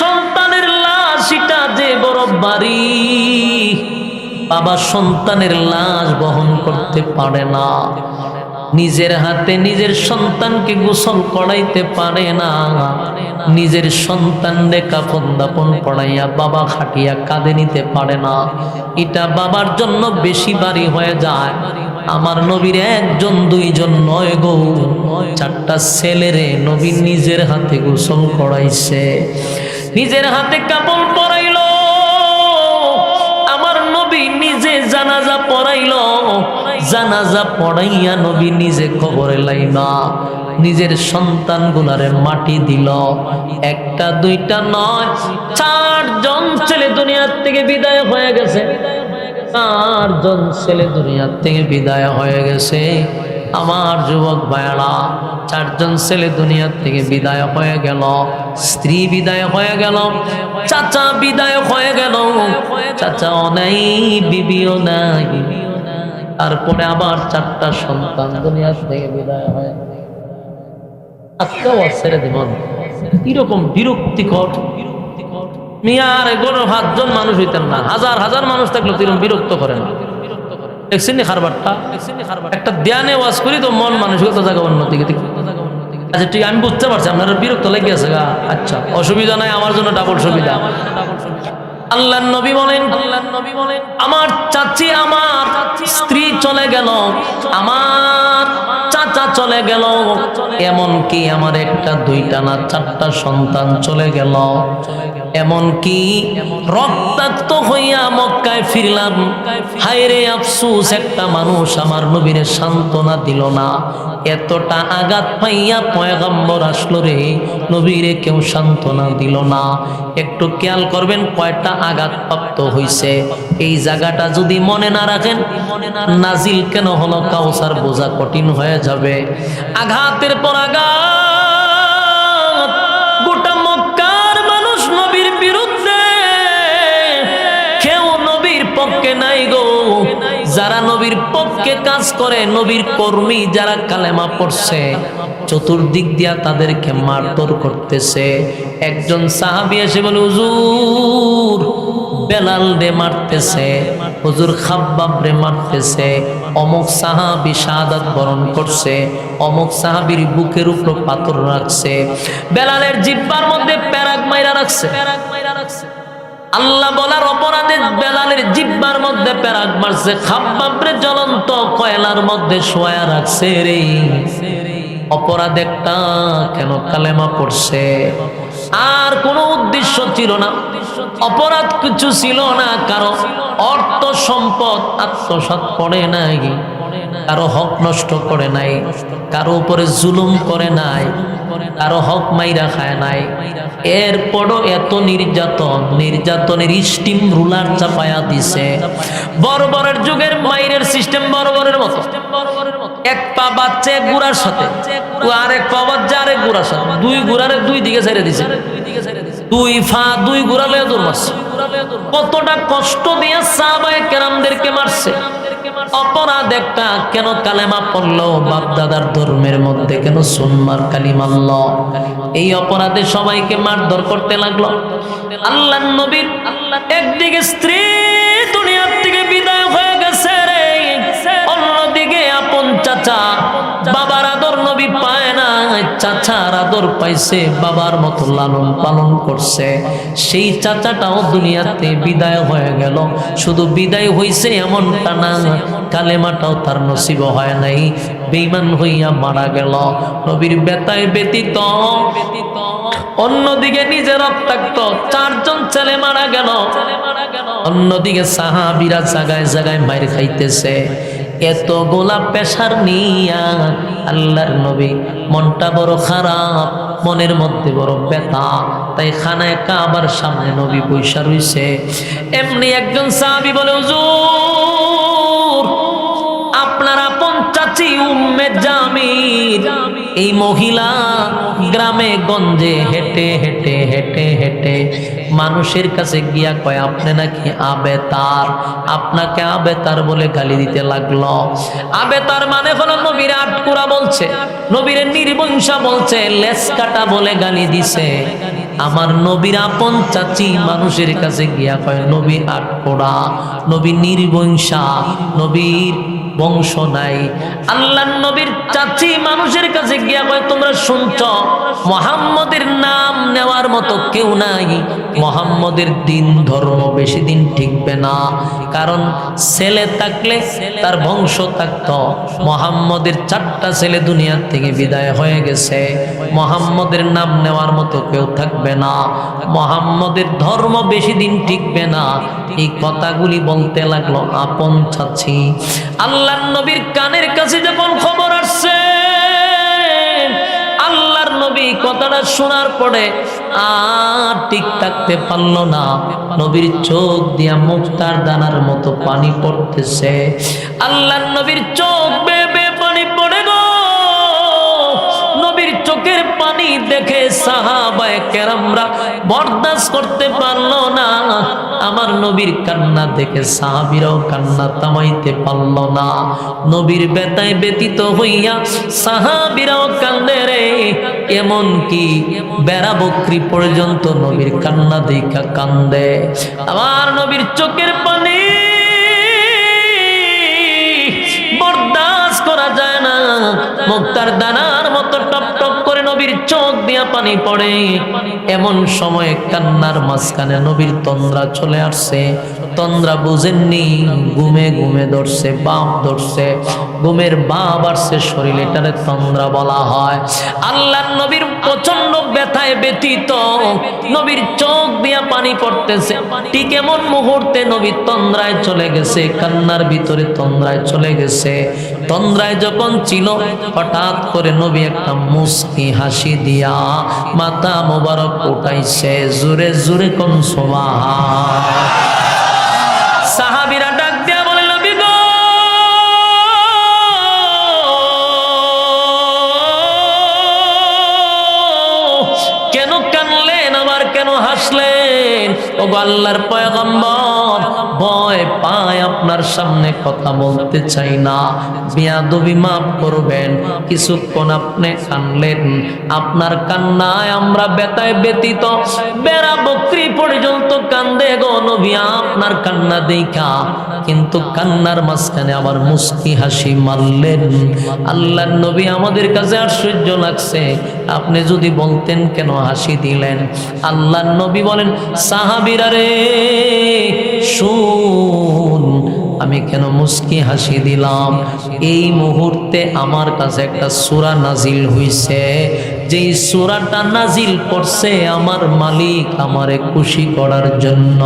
সন্তানের লাশ এটা যে বড় বাড়ি, বাবা সন্তানের লাশ বহন করতে পারে না। নিজের হাতে নিজের সন্তানকে গোসল করাইতে পারে না। নিজের সন্তানরে কাফন দাপন পড়াইয়া বাবা খাটিয়া কাঁদে নিতে পারে না। এটা বাবার জন্য বেশি বাড়ি হয়ে যায়। আমার নবীর একজন, দুইজন নয় গো। চারটা ছেলেরে নবী নিজের হাতে গোসল করাইছে। নিজের হাতে কাপড় পরাইল। আমার নবী নিজে জানাজা পড়াইল। জানাজা পড়াইয়া নবী নিজে খবরে লাইনা নিজের সন্তান গুলারে মাটি দিল। একটা, দুইটা, নয়, চারজন ছেলে দুনিয়ার থেকে বিদায় হয়ে গেছে। চারজন ছেলে দুনিয়ার থেকে বিদায় হয়ে গেছে। আমার যুবক ভাইয়ারা, চারজন ছেলে দুনিয়ার থেকে বিদায় হয়ে গেল, স্ত্রী বিদায় হয়ে গেল, চাচা বিদায় হয়ে গেল চাচাও নাই, বিবিও নাই। তারপরে আবার চারটা সন্তান দুনিয়ার থেকে বিদায় হয় আজকেও ছেড়ে দেবেন কীরকম বিরক্তিকর। মিয়ার এগুলো সাতজন মানুষ হইতেন না। হাজার হাজার মানুষ থাকল তিরম বিরক্ত করে না। আচ্ছা আমি বুঝতে পারছি বিরক্ত লেগে আছে, গা। আচ্ছা অসুবিধা নাই, আমার জন্য ডাবল সুবিধা। আল্লাহ নবী বলেন, আমার চাচি আমার স্ত্রী চলে গেল, আমার চলে গেল এমন কি আমার একটা, দুইটা না চারটা সন্তান চলে গেল। এমন কি রক্তাক্ত হইয়া মক্কায় ফিরলাম। হায়রে আফসুস, একটা মানুষ আমার নবীরে সান্ত্বনা দিল না। এতটা আঘাত পাইয়া পয়গম্বর আসলো রে, নবীরে কেউ সান্ত্বনা দিল না। একটু খেয়াল করবেন কয়টা আঘাত প্রাপ্ত হইছে। এই জায়গাটা যদি মনে না রাখেন, নাজিল কেন হলো, কাউসার বোঝা কঠিন হয়ে যাবে। আঘাতের পর আঘাত। পক্ষে নাই গো। যারা নবীর পক্ষে কাজ করে, নবীর কর্মী যারা কালেমা পড়ছে, চতুর্দিক দিয়া তাদেরকে মারধর করতেছে। একজন সাহাবি এসে বলে, হুজুর, বেলাল রে মারতেছে, হুজুর খাব্বাব রে মারতেছে, অমুক সাহাবি শাহাদাত বরণ করছে, অমুক সাহাবির বুকের উপর পাথর রাখছে, বেলালের জিব্বার মধ্যে প্যারাক মাইরা রাখছে। প্যারাক মাইরা রাখছে আল্লাহ বলার অপরাধে বেলালের জিব্বার মধ্যে প্যারাক মারছে খাব্বাবরে জ্বলন্ত কয়লার মধ্যে শোয়া রাখছে রে। অপরাধ একটা কেন কালেমা পড়ছে? আর কোনো উদ্দেশ্য ছিল না। অপরাধ কিছু ছিল না কারও অর্থ সম্পদ আত্মসাত করে নাই, কারও হক নষ্ট করে নাই, কারও উপরে জুলুম করে নাই, কারও হক মাইরা খায় নাই। এরপরও এত নির্যাতন, নির্যাতনের স্টিম রুলার চাপায়া দিছে। বর্বরের যুগের মাইরের সিস্টেম বর্বরের মতো। এক পা বাচ্চা গুড়ার সাথে। আর এক পা বাচ্চা আরেক গুড়ার সাথে। দুই গুড়ারে দুই দিকে ছেড়ে দিছে। দুই ফা, দুই গুড়া লয়ে দৌড় মারছে। কতটা কষ্ট দিয়ে সাহাবায়ে কেরামদেরকে মারছে। অপরাধ একটা, কেন কালেমা পড়ল বাপদাদার ধর্মের মধ্যে? কেন সুনমার কালি মারল এই অপরাধে সবাইকে মারধর করতে লাগল। আল্লাহ নবীর একদিকে স্ত্রী দুনিয়ার থেকে বিদায় হয়ে গেছে রে। চাচা, বাবার আদর নবী পায় না চাচার আদর পাইছে, বাবার মতো লালন পালন করছে। সেই চাচাটাও দুনিয়াতে বিদায় হয়ে গেল। শুধু বিদায় এমনটা না, কালেমাটাও তার নসিব হয় নাই। বেইমান হইয়া মারা গেল। নবীর বেতায় ব্যতীত অন্যদিকে নিজে রক্তাক্ত চারজন ছেলে মারা গেল। অন্যদিকে সাহাবিরা জাগায় জাগায় মায়ের খাইতেছে। এত গোলাপ পেশার নিয়া আল্লাহর নবী মনটা বড় খারাপ, মনের মধ্যে বড় ব্যথা। তাই খানায় কাবার সামনে নবী পয়সা রইছে। এমনি একজন সাহাবি বলে, হুজুর চাচি উম্মে জামির এই মহিলা গ্রামে গঞ্জে হেঁটে হেঁটে হেঁটে হেঁটে মানুষের কাছে গিয়া কয়, আপনি নাকি আবে তার আপনাকে আবেতার বলে গালি দিতে লাগল। আবে তার মানে হলো নবীর আটকুরা বলছে, নবীর নির্বংশা বলছে লেস কাটা বলে গালি দিছে। আমার নবীর আপন চাচি মানুষের কাছে গিয়া কয় নবী আটকোড়া নবী নির্বংশা, নবীর বংশ নাই। আল্লাহ নবীর চাচি মানুষের কাছে গিয়া কয়, তোমরা শুনছ, মোহাম্মদের নাম নেওয়ার মতো কেউ নাই। মোহাম্মদের দিন ধর্ম বেশি দিন ঠিকবে না। কারণ ছেলে থাকলে তার বংশ থাকত। মোহাম্মদের চারটা ছেলে দুনিয়ার থেকে বিদায় হয়ে গেছে। মোহাম্মদের নাম নেওয়ার মতো কেউ থাকবে না। মোহাম্মদের ধর্ম বেশি দিন টিকবে না। এই কথাগুলি বলতে লাগল আপন চাচ্ছি আল্লাহ নবীর কানের কাছে যখন খবর আসছে, আল্লাহর নবী কথাটা শোনার পরে আর ঠিক থাকতে পারল না। নবীর চোখ দিয়া মুক্তার দানার মতো পানি পড়তেছে। আল্লাহর নবীর চোখ বেয়ে চোখের দেখে সাহাবায়ে কেরামরা বরদাস্ত করতে পারল না। আমার নবীর কান্না দেখে সাহাবিরাও কান্না থামাইতে পারল না। নবীর বেতায় ব্যতীত হইয়া সাহাবিরাও কান্দে রে। এমন কি বেড়া বকরি পর্যন্ত নবীর কান্না দেখা কান্দে। আমার নবীর চোখের পানি বরদাস্ত করা যায় না। মুক্তার দানার মতো টপ টপ নবীর চোখ দিয়া পানি পড়ে। এমন সময় কান্নার মাঝখানে নবীর তন্দ্রা চলে আসছে। তন্দ্রা বুঝেননি। ঘুমে ঘুমে ধরছে, বাপ ধরছে, ঘুমের বাপ আসছে শরীর, এটারে তন্দ্রা বলা হয়। আল্লাহ নবীর প্রচণ্ড ব্যথায় ব্যতীত নবীর চোখ দিয়া পানি পড়তেছে। ঠিক এমন মুহূর্তে নবীর তন্দ্রায় চলে গেছে, কান্নার ভিতরে তন্দ্রায় চলে গেছে। তন্দ্রায় যখন ছিল, হঠাৎ করে নবী একটা মুস্কি হাসি দিয়া মাথা মোবারক উঠাইছে, জোরে জোরে কোন সোমাহা হাসলেন ও আল্লাহর পয়গম্বর। ভয় পায়, আপনার সামনে কথা বলতে চাই না। বিয়াদবি মাফ করবেন, কিছুক্ষণ আপনি কানলেন আপনার কান্নায় আমরা বেতায় ব্যতীত বেড়া বকরি পর্যন্ত কান্দে গো নবী, আপনার কান্না দেখা। কিন্তু কান্নার মাঝখানে আবার মুস্কি হাসি মারলেন। আল্লাহ নবী আমাদের কাছে আশ্চর্য লাগছে। আপনি যদি বলতেন কেন হাসি দিলেন? আল্লাহ নবী বলেন, সাহাবিরা রে শুন, আমি কেন মুস্কি হাসি দিলাম? এই মুহূর্তে আমার কাছে একটা সুরা নাজিল হইছে। যেই সুরাটা নাজিল করছে আমার মালিক আমারে খুশি করার জন্য।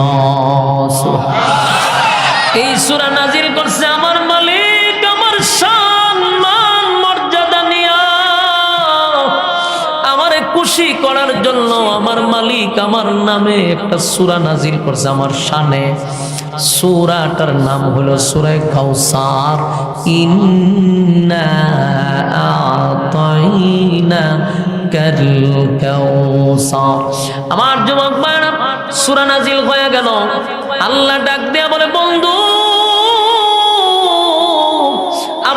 এই সুরা নাজিল করছে আমার খুশি করার জন্য আমার মালিক আমার নামে একটা সুরা নাজিল করছে আমার শানে। সুরাটার নাম হলো কাল কাউসার আমার যুবক সুরা নাজিল হয়ে গেল। আল্লাহ ডাক দেয়া বলে, বন্ধু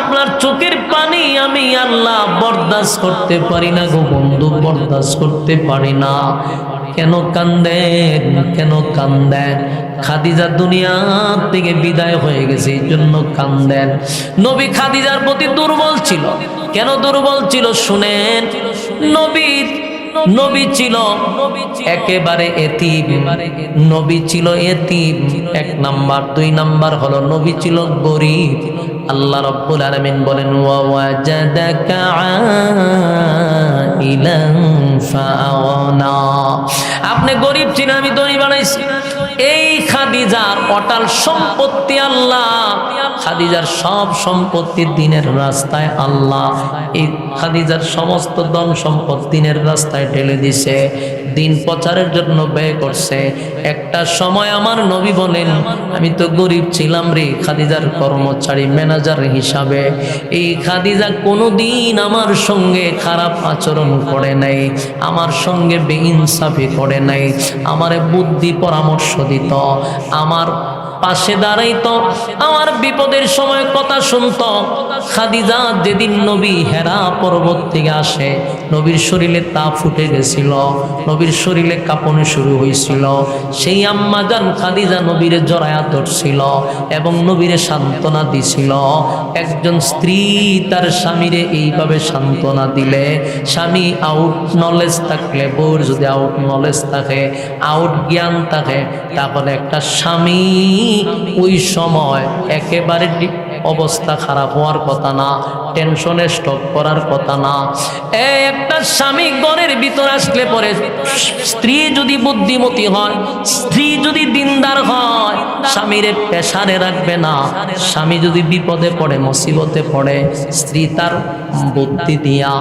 আপনার চোখের পানি আমি আল্লাহ বরদাস্ত করতে পারি না গো বন্ধু, বরদাস্ত করতে পারি না। কেন কান্দেন? কেন কান্দেন? খাদিজা দুনিয়া থেকে বিদায় হয়ে গেছে, এই জন্য কান্দেন। নবী খাদিজার প্রতি দুর্বল ছিল। কেন দুর্বল ছিল শুনেন? নবী নবী ছিল একেবারে এতিম। নবী ছিল এতিম, এক নাম্বার। দুই নাম্বার হলো নবী ছিল গরিব। আল্লাহ রব্বুল আলামিন বলেন আপনি গরিব ছিলেন, আমি ধনী বানাইছি। এই খাদিজার অটাল সম্পত্তি আল্লাহ। খাদিজার সব সম্পত্তি দিনের রাস্তায় আল্লাহ। এই খাদিজার সমস্ত ধন সম্পদ দিনের রাস্তায় ঢেলে দিছে। দিন প্রচারের জন্য ব্যয় করছে। একটা সময় আমার নবী বলেন, আমি তো গরিব ছিলাম রে, খাদিজার কর্মচারী, ম্যানেজার হিসাবে। এই খাদিজা কোনো দিন আমার সঙ্গে খারাপ আচরণ করে নাই, আমার সঙ্গে বেইনসাফি করে নাই, আমারে বুদ্ধি পরামর্শ দিত, আমার পাশে দাঁড়াইতো, আমার বিপদের সময় কথা শুনতো। খাদিজা যেদিন নবী হেরা পর্বত থেকে আসে, নবীর শরীরে তা ফুটে গেছিল, নবীর শরীরে কাঁপনি শুরু হয়েছিল। সেই আম্মাজান খাদিজা নবীরে জড়ায়া ধরছিল এবং নবীরে সান্ত্বনা দিছিল। একজন স্ত্রী তার স্বামীরে এইভাবে সান্ত্বনা দিলে, স্বামী আউট নলেজ থাকলে বউর যদি আউট নলেজ থাকে আউট জ্ঞান থাকে, তাহলে একটা স্বামী ওই সময় একেবারে অবস্থা খারাপ হওয়ার কথা না টেনশনে স্টক করার কথা না। একটা স্বামী ঘরের ভিতর আসলে পরে স্ত্রী যদি বুদ্ধিমতী হয়, স্ত্রী যদি দিনদার হয়, স্বামীরে পেশারে রাখবে না। স্বামী যদি বিপদে পড়ে, মুসিবতে পড়ে, স্ত্রী তার বুদ্ধি দিয়া,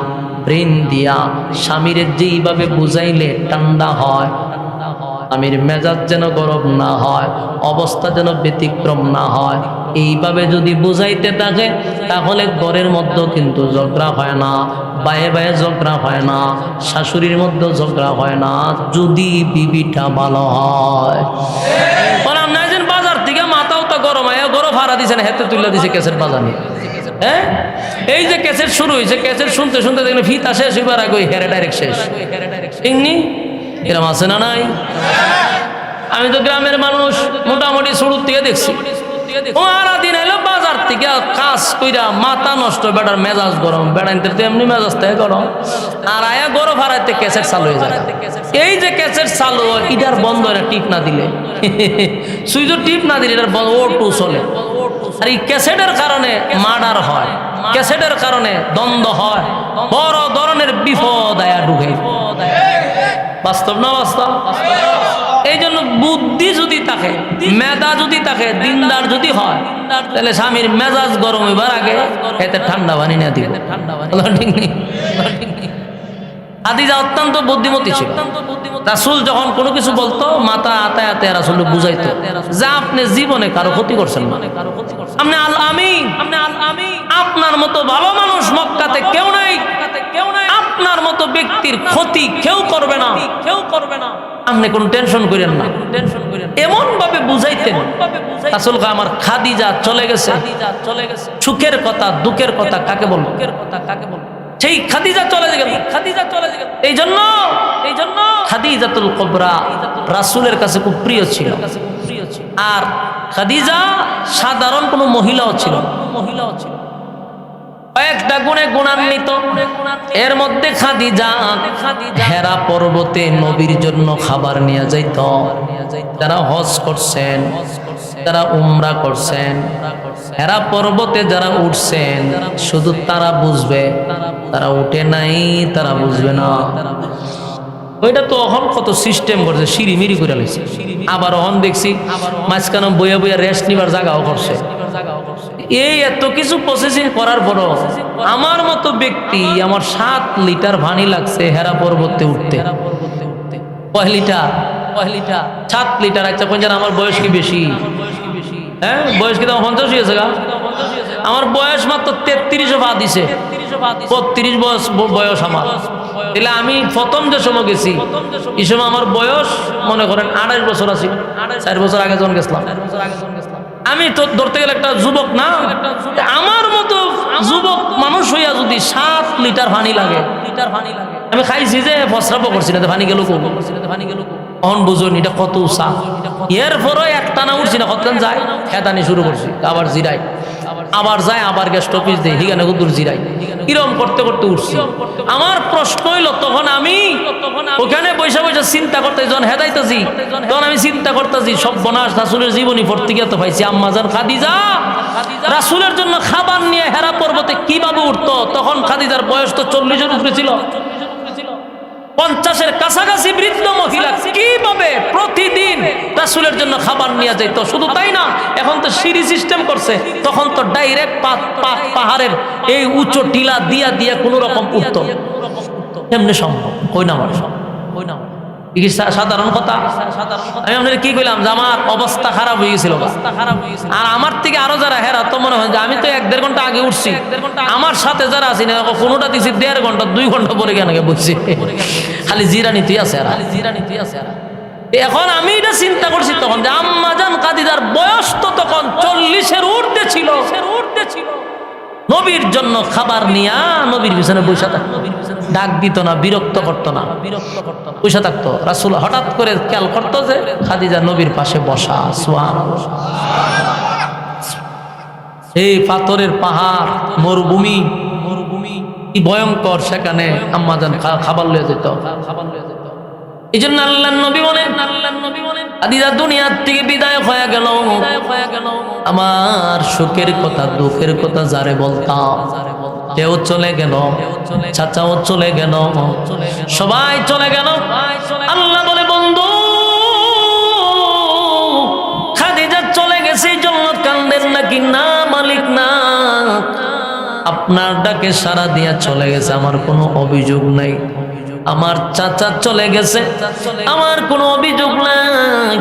ব্রেন দিয়া, স্বামীরে যেইভাবে বুঝাইলে ঠান্ডা হয় স্বামীর মেজাজ যেন গরম না হয়, অবস্থা যেন ব্যতিক্রম না হয়, এইভাবে যদি বুঝাইতে থাকে, তাহলে ঘরের মধ্যেও কিন্তু ঝগড়া হয় না, বায়ে বায়ে ঝগড়া হয় না, শাশুড়ির মধ্যেও ঝগড়া হয় না, যদি বিবিটা ভালো হয়। বাজার থেকে মাথাও তো গরম হয় গরম ভাড়া দিছে না, হেতে তুলে দিছে কেসের বাজার হ্যাঁ? এই যে ক্যাসেট শুরু হয়েছে ক্যাসেট শুনতে শুনতে দেখলে ফিতা শেষ এবার আগে হেরে ডাইরেক্ট শেষ। এমনি এরম আছে না নাই? আমি তো গ্রামের মানুষ, মোটামুটি শুরুর থেকে দেখছি। দিন বাজার থেকে কাজ কইরা মাথা নষ্ট, বেটার মেজাজ বেড়াইতে এমনি আর আয়া যায়। এই যে টিপ টিপ ও চলে। আর এই মার্ডার হয়। কারণে দ্বন্দ্ব হয়। বড় ধরনের বিপদ আয়া ঢুকে। বাস্তব না বাস্তব? এই জন্য বুদ্ধি যদি থাকে, মেধা যদি থাকে, দিনদার যদি হয়, তাহলে স্বামীর মেজাজ গরম এবার আগে এতে ঠান্ডা পানি না দিব। নেই? আদিজা অত্যন্ত বুদ্ধিমতী ছিল। রাসুল যখন কোনো কিছু বলতো মাথা আতায় আতায় রাসুল বুঝাইতো যা আপনি জীবনে কারও ক্ষতি করছেন না। আপনি আল আমি আপনি আল আমি আপনার মতো ভালো মানুষ মক্কাতে কেউ নাই কেউ নাই আপনার ব্যক্তির ক্ষতি কেউ করবে না। কেউ করবে না। আপনি কোনো টেনশন করেন না। টেনশন করেন এমন ভাবে বুঝাইতেন। আসল আমার খাদিজা চলে গেছে। চলে গেছে। সুখের কথা দুঃখের কথা কাকে বলব? দুঃখের কথা কাকে বলব? সেই খাদিজা চলে গেল। খাদিজা চলে গেল। এই জন্য এই জন্য খাদিজাতুল কবরা রাসূলের কাছে খুব প্রিয় ছিল। আর খাদিজা সাধারণ কোনো মহিলাও ছিল। মহিলাও ছিল। কয়েকটা গুণে গুণান্বিত। এর মধ্যে খাদিজা, হেরা পর্বতে নবীর জন্য খাবার নিয়ে যাইত। যারা হজ করছেন, যারা উমরা করছেন, হেরা পর্বতে যারা উঠছেন, শুধু তারা বুঝবে, তারা উঠে নাই, তারা বুঝবে না। ওইটা তো অহন কত সিস্টেম করছে, সিঁড়ি মিরি করে লাইছে। আবার অহন দেখছি, মাঝখানে বইয়া বইয়া রেস্ট নিবার জায়গাও করছে। এই এত কিছু প্রসেসিং করার পরও আমার মতো ব্যক্তি আমার সাত লিটার ভানি লাগছে হেরা পর্বতে উঠতে। কয় লিটার? সাত লিটার আচ্ছা কোন আমার বয়স কি বেশি? হ্যাঁ বয়স কি তোমার পঞ্চাশ হয়েছে গা? আমার বয়স মাত্র তেত্রিশও পা দিছে। বত্রিশ বয়স বয়স আমার। তাহলে আমি প্রথম যে সময় গেছি, এই সময় আমার বয়স মনে করেন আড়াইশ বছর আছি। চার বছর আগে যখন গেছিলাম। আমি তো ধরতে গেলে একটা যুবক না আমার মতো যুবক মানুষ হইয়া যদি সাত লিটার পানি লাগে লিটার পানি লাগে আমি খাইছি যে ফসরাপও করছি না পানি গেল পানি গেল অন বুঝুন এটা কত উষা এরপরও একটা না উঠছি না কতক্ষণ যায়? খেতানি শুরু করছি, আবার জিরাই আবার যায় আবার গ্যাস স্টপিস দেয় হিগানে দূর জিরাই কিরম করতে করতে উঠছি। আমার প্রশ্ন হইল তখন আমি ওখানে বৈশা বৈশা চিন্তা করতে যখন হেদাইতেছি তখন আমি চিন্তা করতেছি সব বনাস রাসুলের জীবনী পড়তে গিয়ে তো পাইছি আম্মাজান খাদিজা রাসুলের জন্য খাবার নিয়ে হেরা পর্বতে কীভাবে উঠতো? তখন খাদিজার বয়স তো চল্লিশের উপরে ছিল। পঞ্চাশের কাছাকাছি বৃদ্ধ মহিলা কীভাবে প্রতিদিন রাসুলের জন্য খাবার নিয়ে যাইতো? শুধু তাই না, এখন তো সিঁড়ি সিস্টেম করছে। তখন তো ডাইরেক্ট পাহাড়ের এই উঁচু টিলা দিয়া দিয়া কোনো রকম উত্তর এমনি সম্ভব? কই না সম্ভব কই না সাধারণ কথা? আমি আপনাদের কি কইলাম যে আমার অবস্থা খারাপ হয়ে গেছিল আর আমার থেকে আরও যারা হেরা তো মনে হয় যে আমি তো এক দেড় ঘণ্টা আগে উঠছি। আমার সাথে যারা আছি না কোনোটা দিছি দেড় ঘণ্টা দুই ঘণ্টা পরে কেন বুঝছি খালি জিরানি তুই আছে আর জিরানি তুই আছে আর এখন আমি এটা চিন্তা করছি তখন যে আম্মাজান কাদিদার বয়স তো তখন চল্লিশের ঊর্ধ্বে ছিল। ঊর্ধ্বে ছিল। নবীর জন্য খাবার নিয়া নবীর পিছনে বসে থাকতো। ডাক দিত না, বিরক্ত করতো না। বিরক্ত করতো না বসে থাকতো। রাসুল হঠাৎ করে খেয়াল করতো যে খাদিজা নবীর পাশে বসা সোয়ান এই পাথরের পাহাড়, মরুভূমি মরুভূমি ভয়ঙ্কর সেখানে আম্মাজান খাবার লয়ে যেত খাবার লয়ে যেত। এই জন্য আল্লাহ নবী বলেন আল্লাহ নবী বলেন আদিদা দুনিয়ার থেকে বিদায় হয়ে গেল। আমার সুখের কথা, দুঃখের কথা যারে বলতাম, কেউ চলে গেল, চাচাও চলে গেল, সবাই চলে গেল। আল্লাহ বলে, বন্ধু, খাদিজা চলে গেছে জন্য কান্দেন নাকি না, মালিক না। আপনার ডাকে সারা দিয়া চলে গেছে, আমার কোনো অভিযোগ নাই। আমার চাচা চলে গেছে। আমার কোনো অভিযোগ নাই।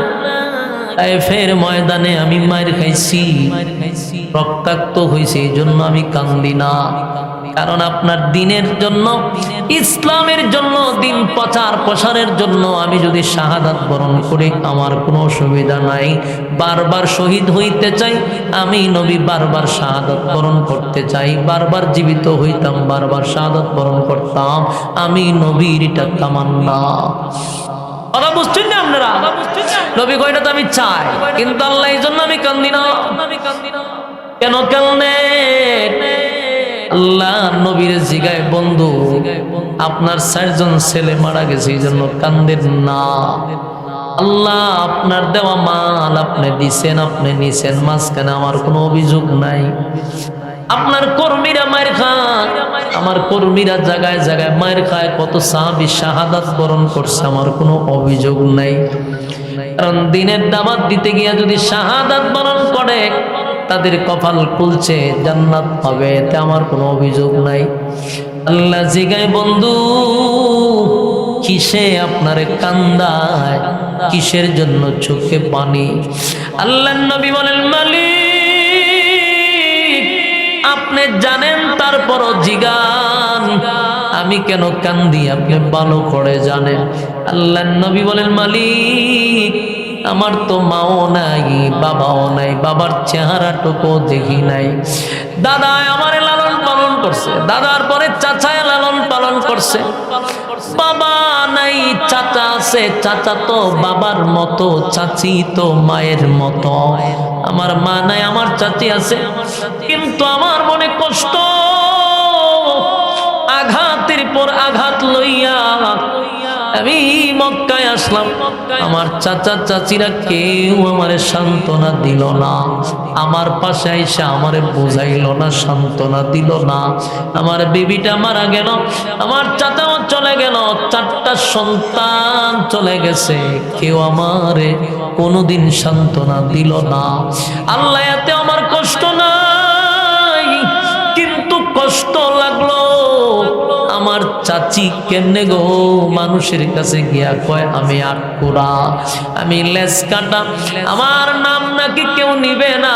ফের ময়দানে আমি মায়ের খাইছি। রক্তাক্ত হয়েছে এই জন্য আমি কান্দি না। কারণ আপনার দিনের জন্য, ইসলামের জন্য, দিন প্রচার প্রসারের জন্য আমি যদি শাহাদাত বরণ করি, আমার কোনো অসুবিধা নাই। বারবার শহীদ হইতে চাই, আমি নবী বারবার শাহাদাত বরণ করতে চাই। বারবার জীবিত হইতাম, বারবার শাহাদাত বরণ করতাম। আমি নবীর এটা তামান্না। না আপনারা? নবী কয়টা তো আমি চাই, কিন্তু আল্লাহ এই জন্য আমি কান্দি না। কেন কান্দে আল্লাহ নবীর জিগায় বন্ধু, আপনার চারজন ছেলে মারা গেছে এই জন্য কান্দেন না। আল্লাহ আপনার দেওয়া মাল আপনি দিছেন আপনি নিছেন, মাঝখানে আমার কোনো অভিযোগ নাই। আপনার কর্মীরা মায়ের খায়, আমার কর্মীরা জায়গায় জায়গায় মায়ের খায়, কত সাহাবি শাহাদাত বরণ করছে, আমার কোনো অভিযোগ নাই। কারণ দিনের দাবাত দিতে গিয়া যদি শাহাদাত বরণ করে তাদের কপাল খুলছে, জান্নাত পাবে, এতে আমার কোনো অভিযোগ নাই। আল্লাহ জিগায়, বন্ধু, কিসে আপনার কান্দায়? কিসের জন্য চোখে পানি? আল্লাহ নবী বলেন, মালিক, আপনি জানেন তারপরও জিগান। আমি কেন কান্দি? আপনি ভালো করে জানেন। আল্লাহ নবী বলেন, মালিক আমার তো মাও নাই, বাবাও নাই, বাবার চেহারাটুকু দেখি নাই। দাদা আমার লালন পালন করছে, দাদার পরে চাচায় লালন পালন করছে। বাবা নাই, চাচা আছে, চাচা তো বাবার মতো, চাচি তো মায়ের মতো। আমার মা নাই, আমার চাচি আছে, কিন্তু আমার মনে কষ্ট। আঘাতের পর আঘাত লইয়া আমি মক্কায় আসলাম। আমার চাচা চাচিরা কেউ আমারে সান্ত্বনা দিল না। আমার পাশে আইসা আমারে বোঝাইল না, সান্ত্বনা দিল না। আমার বেবিটা মারা গেল, আমার চাচাও চলে গেল, চারটা সন্তান চলে গেছে। কেউ আমারে কোনোদিন সান্ত্বনা দিল না। আল্লাহ এতে আমার কষ্ট নাই। চাচি, কেমনে গো মানুষের কাছে গিয়া কয়, আমি আটকুরা আমি লেস কাটা, আমার নাম নাকি কেউ নিবে না,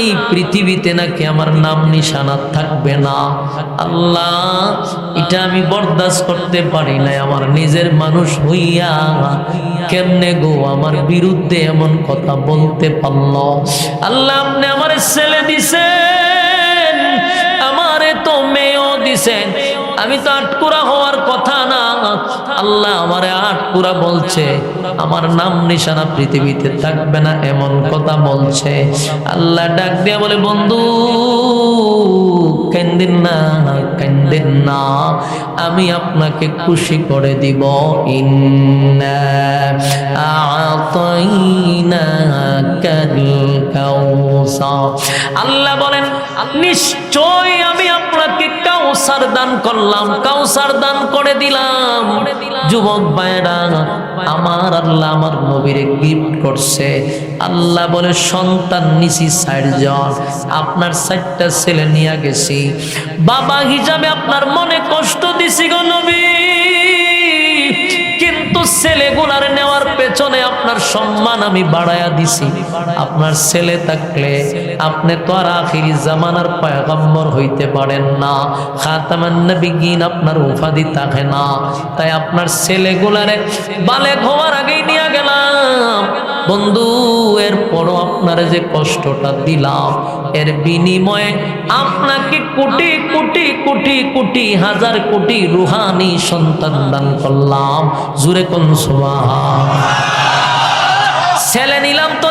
এই পৃথিবীতে নাকি আমার নাম নিশানা থাকবে না। আল্লাহ, এটা আমি বরদাস্ত করতে পারি না আমার নিজের মানুষ হইয়া কেমনে গো আমার বিরুদ্ধে এমন কথা বলতে পারল? আল্লাহ আপনি আমার ছেলে দিছেন, আমারে তো মেয়েও দিছেন আমি তো আটকুরা হওয়ার কথা না। আল্লাহ আমার আটকুরা বলছে, আমার নাম নিশানা পৃথিবীতে থাকবে না এমন কথা বলছে। আল্লাহ ডাক দিয়া বলে, বন্ধু, কেন্দিন না কেন্দিন না, আমি আপনাকে খুশি করে দিব। আল্লাহ বলেন নিশ্চয় আমি আপনাকে কাউসার দান করলাম। কাউসার দান করে দিলাম। যুবক ভাইরা আমার আল্লাহ আমার নবীরে গিফট করছে। আল্লাহ বলে, সন্তান নিছি জন আপনার সাইডটা ছেলে নিয়ে গেছি। বাবা হিসাবে আপনার মনে কষ্ট দিছি গো নবী। ছেলেগুলার নেওয়ার পেছনে আপনার সম্মান আমি বাড়ায়া দিছি। আপনার ছেলে থাকলে আপনি তো আর আখিরি জামানার পায়গম্বর হইতে পারেন না। খাতামান্নবিগিন আপনার উপাধি থাকে না। তাই আপনার ছেলেগুলারে বালে হওয়ার আগেই নিয়ে গেলাম। বন্ধু এর পর আপনার যে কষ্টটা দিলাম, এর বিনিময়ে আপনাকে কোটি কোটি কোটি কোটি, হাজার কোটি রুহানি সন্তান দান করলাম। জুরে কোন ছেলে নিলাম তো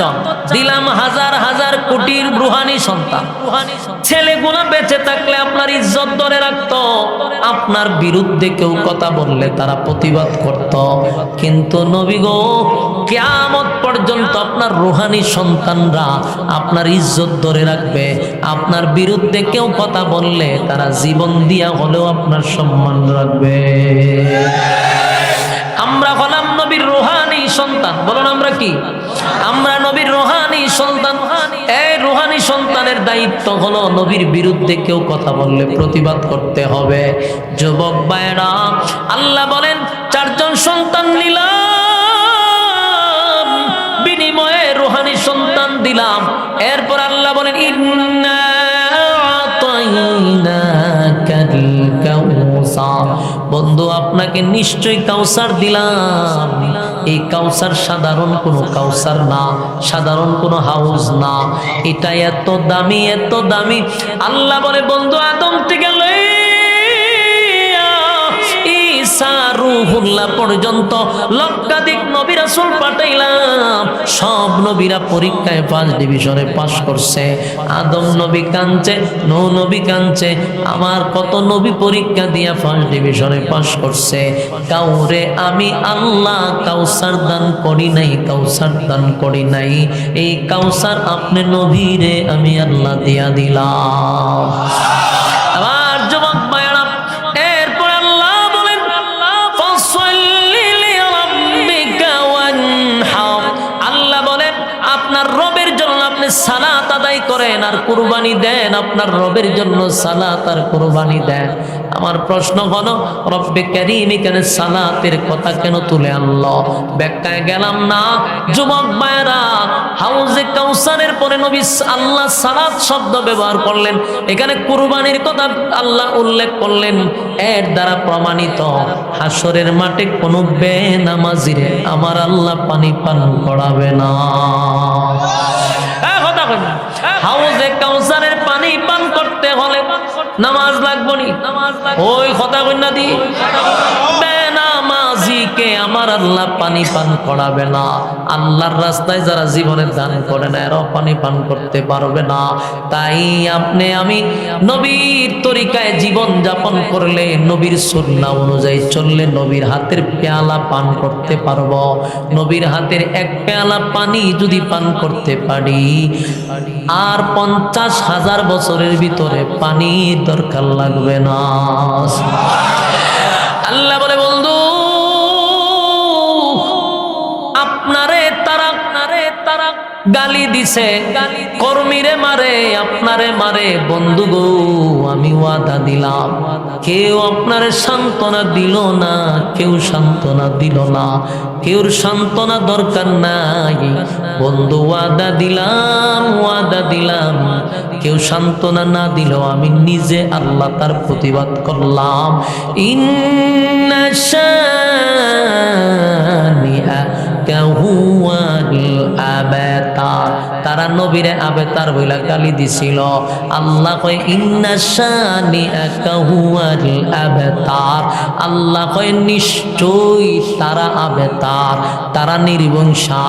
চারজন দিলাম হাজার হাজার কোটির রুহানি সন্তান। ছেলেগুলা বেঁচে থাকলে আপনার ইজ্জত ধরে রাখতো। আপনার বিরুদ্ধে কেউ কথা বললে তারা প্রতিবাদ করত। কিন্তু নবী গো, কেয়ামত পর্যন্ত আপনার রুহানি সন্তানরা আপনার ইজ্জত ধরে রাখবে। আপনার বিরুদ্ধে কেউ কথা বললে তারা জীবন দিয়া হলেও আপনার সম্মান রাখবে। আমরা হলাম নবীর রোহানি। সন্তান, বলুন আমরা কি? আমরা নবীর রোহানি সন্তান। এই রোহানি সন্তানের দায়িত্ব হলো নবীর বিরুদ্ধে কেউ কথা বললে প্রতিবাদ করতে হবে। যুবক ভাইরা আল্লাহ বলেন, চারজন সন্তান নিলাম, বিনিময়ে রোহানি সন্তান দিলাম। এরপর আল্লাহ বলেন, ইন্না বন্ধু, আপনাকে নিশ্চয়ই কাউসার দিলাম। এই কাউসার সাধারণ কোনো কাউসার না, সাধারণ কোনো হাউস না। এটা এত দামি এত দামি। আল্লাহ বলে, বন্ধু আদম থেকে রুহুল্লাহ পর্যন্ত লক্ষাধিক পাঠাইলাম। সব নবীরা পরীক্ষায় ফার্স্ট ডিভিশনে করছে। আদম নবী কাঞ্চে নৌ নবী কাঞ্চে আমার কত নবী পরীক্ষা দিয়া ফার্স্ট ডিভিশনে পাশ করছে। কাউরে আমি আল্লাহ কাউসার দান করি নাই, কাউসার দান করি নাই। এই কাউসার আপনি নবীরে আমি আল্লাহ দিয়া দিলাম। দেন আপনার রবের জন্য সালাত আর কুরবানি দেন। আমার প্রশ্ন হলো রব্বে কারীম এখানে সালাতের কথা কেন তুলে আনলো? ব্যাখ্যায় গেলাম না। যুবক ভাইরা হাউজে কাউসারের পরে নবী আল্লাহ সালাত শব্দ ব্যবহার করলেন। এখানে কুরবানির কথা আল্লাহ উল্লেখ করলেন। এর দ্বারা প্রমাণিত হাসরের মাঠে কোনো বেনামাজিরে আমার আল্লাহ পানি পান করাবে না। এ কথা না। হাউজে নামাজ লাগবনি নামাজ ওই কথা কন্যা দি। বেনামাজিকে আমার আল্লাহ পানি পান করাবে না। আল্লাহর রাস্তায় যারা জীবনে দান করে না, এরাও পানি পান করতে পারবে না। তাই আপনি, আমি নবীর তরিকায় জীবন যাপন করলে, নবীর সুন্না অনুযায়ী চললে নবীর হাতের পেয়ালা পান করতে পারব। নবীর হাতের এক পেয়ালা পানি যদি পান করতে পারি, আর পঞ্চাশ হাজার বছরের ভিতরে পানির দরকার লাগবে না। আল্লাহ বলে, বন্ধু গালি দিছে, কর্মীরে মারে, আপনারে মারে, বন্ধু গো, আমি ওয়াদা দিলাম। কেউ আপনার সান্ত্বনা দিল না, কেউ সান্ত্বনা দিল না, কেউর সান্ত্বনা দরকার নাই। বন্ধু, ওয়াদা দিলাম ওয়াদা দিলাম। কেউ সান্ত্বনা না দিল আমি নিজে আল্লাহ তার প্রতিবাদ করলাম। ইন্না তারা নবীরে আবেতার বইলা গালি দিছিল। আল্লাহ কয়, ইন্না শানি আকাহুয়াল আবতার। আল্লাহ কয়, নিশ্চয়ই তারা আবে তার তারা নির্বংশা,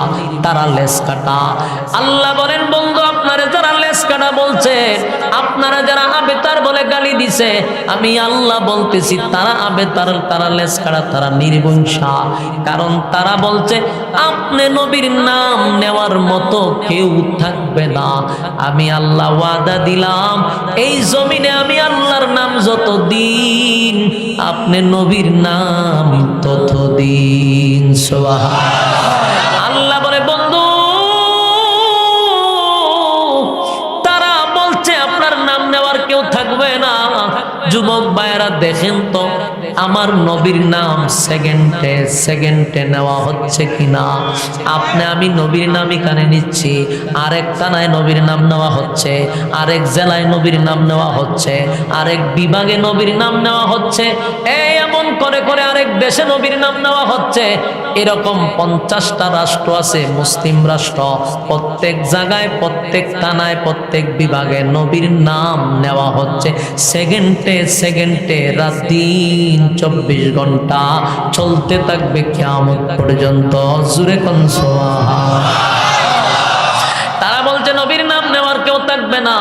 তারা লেস কাটা আল্লাহ বলেন, বন্ধু, আপনারা যারা লেস বলছে, আপনারা যারা আবেতার বলে গালি দিছে, আমি আল্লাহ বলতেছি, তারা আবেতার, তারা লেস কাটা তারা নির্বংশা কারণ তারা বলছে, আপনি নবীর নাম নেওয়ার মতো কেউ থাকবে না। আমি আল্লাহ ওয়াদা দিলাম, এই জমিনে আমি আল্লাহর নাম যত দিন আপনি নবীর নাম তত দিন যুবক ভাইয়েরা দেখেন তো। আমার নবীর নাম সেকেন্ডে সেকেন্ডে নেওয়া হচ্ছে কিনা? আপনি, আমি নবীর নামই কানে নিচ্ছি। আরেক থানায় নবীর নাম নেওয়া হচ্ছে, আরেক জেলায় নবীর নাম নেওয়া হচ্ছে, আরেক বিভাগে নবীর নাম নেওয়া হচ্ছে, এই এমন করে করে আরেক দেশে নবীর নাম নেওয়া হচ্ছে। এরকম পঞ্চাশটা রাষ্ট্র আছে, মুসলিম রাষ্ট্র। প্রত্যেক জায়গায়, প্রত্যেক থানায়, প্রত্যেক বিভাগে নবীর নাম নেওয়া হচ্ছে। সেকেন্ডে সেকেন্ডে রাত দিন চব্বিশ ঘণ্টা চলতে থাকবে কেমন পর্যন্ত। জুড়ে কনসোয়া তারা বলছে, নবীর নাম নেওয়ার কেউ থাকবে না।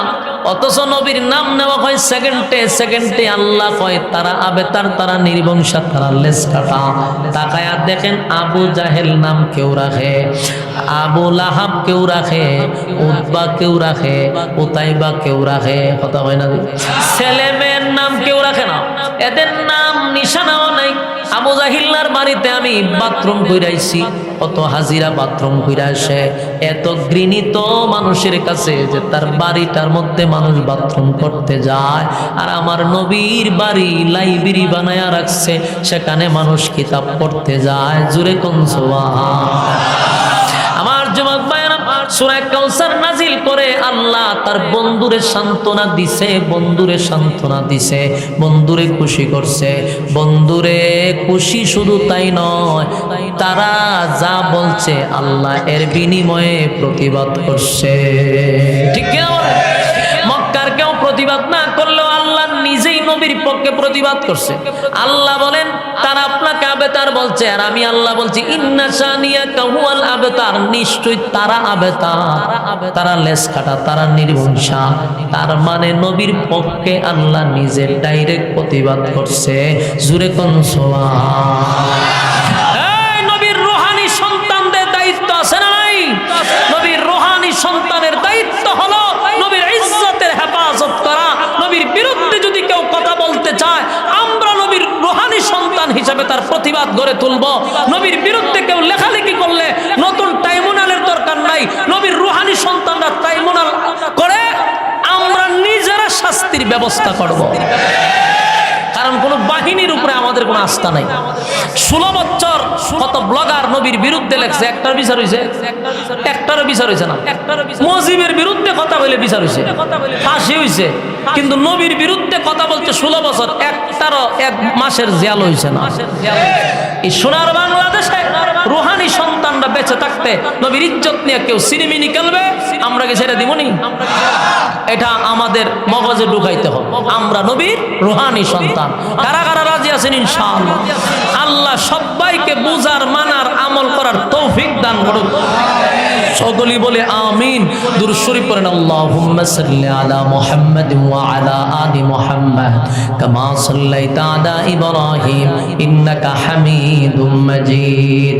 অথচ নবীর নাম নেওয়া হয় সেকেন্ডে সেকেন্ডে আল্লাহ কয়, তারা আবেতার, তারা নির্বংশা তারা লেস কাটা তাকায়া দেখেন আবু জাহেল নাম কেউ রাখে, আবু লাহাব কেউ রাখে উদ্বা কেউ রাখে, উতাইবা কেউ রাখে। কথা হয় না ছেলে মেয়ের নাম কেউ রাখে না। এদের নাম নিশানাও নাই। আবু জাহিল্লার বাড়িতে আমি বাথরুম কইরাইছি। কত হাজিরা বাথরুম কইরা আসে এত ঘৃণিত মানুষের কাছে যে তার বাড়িটার মধ্যে মানুষ বাথরুম করতে যায় আর আমার নবীর বাড়ি লাইব্রেরি বানায়া রাখছে, সেখানে মানুষ কিতাব পড়তে যায়। জুরে কনসোয়া সূরা নাজিল করে, আল্লাহ তার বন্ধুরে সান্ত্বনা দিছে, বন্ধুরে সান্ত্বনা দিছে, বন্ধুরে খুশি করছে বন্ধুরে খুশি শুধু তাই নয়, তারা যা বলছে আল্লাহ এর বিনিময়ে প্রতিবাদ করছে ঠিক? মক্কার কেউ প্রতিবাদ না করলেও নবীর পক্ষে প্রতিবাদ করছে। আল্লাহ বলেন, তারা আপনাকে আবেতার বলছে, আর আমি আল্লাহ বলছি, ইন্না শানিয়া কাহুয়াল আবেতার। নিশ্চয়ই তারা আবেতার। তারা লেস কাটা তারা নির্বংশা তার মানে নবীর পক্ষে আল্লাহ নিজের ডাইরেক্ট প্রতিবাদ করছে। জুরে কনসোয়া এই নবীর রোহানি সন্তানদের দায়িত্ব আছে না নাই নবীর রোহানি সন্তানের দায়িত্ব হলো নবীর ইজ্জতের হেফাজত করা নবীর বিরুদ্ধে যদি কেউ কথা বলতে চায় আমরা নবীর রোহানি সন্তান হিসাবে তার প্রতিবাদ গড়ে তুলব। নবীর বিরুদ্ধে কেউ লেখালেখি করলে নতুন ট্রাইব্যুনালের দরকার নাই। নবীর রুহানি সন্তানরা ট্রাইব্যুনাল করে, আমরা নিজেরা শাস্তির ব্যবস্থা করব। কারণ কোনো বাহিনীর উপরে আমাদের কোনো আস্থা নাই। ষোলো বছর কত ব্লগার নবীর বিরুদ্ধে লেখছে একটার বিচার হয়েছে একটারও বিচার হয়েছে না। মজিবের বিরুদ্ধে কথা বলে বিচার হয়েছে ফাঁসি হয়েছে কিন্তু নবীর বিরুদ্ধে কথা বলছে ষোলো বছর একটারও এক মাসের জেল হয়েছে না। এই সোনার বাংলাদেশে রুহানি সন্তানরা বেঁচে থাকতে নবীর ইজ্জত নিয়ে কেউ সিনেমিনি খেলবে, আমরা কি ছেড়ে দিবনি? এটা আমাদের মগজে ঢুকাইতে হবে। আমরা নবীর রুহানি সন্তান। কারা কারা রাজি আছেন, ইনশাআল্লাহ? আল্লাহ সবাইকে বুজার মানার, আমল করার তৌফিক দান করুন। সকলেই বলে আমিন। দুরূদ শরীফ পড়েন, আল্লাহুম্মা সাল্লি আলা মুহাম্মাদ ওয়া আলা আলি মুহাম্মাদ কামা সাল্লাইতা আলা ইব্রাহিম ইন্নাকা হামিদুম মাজিদ।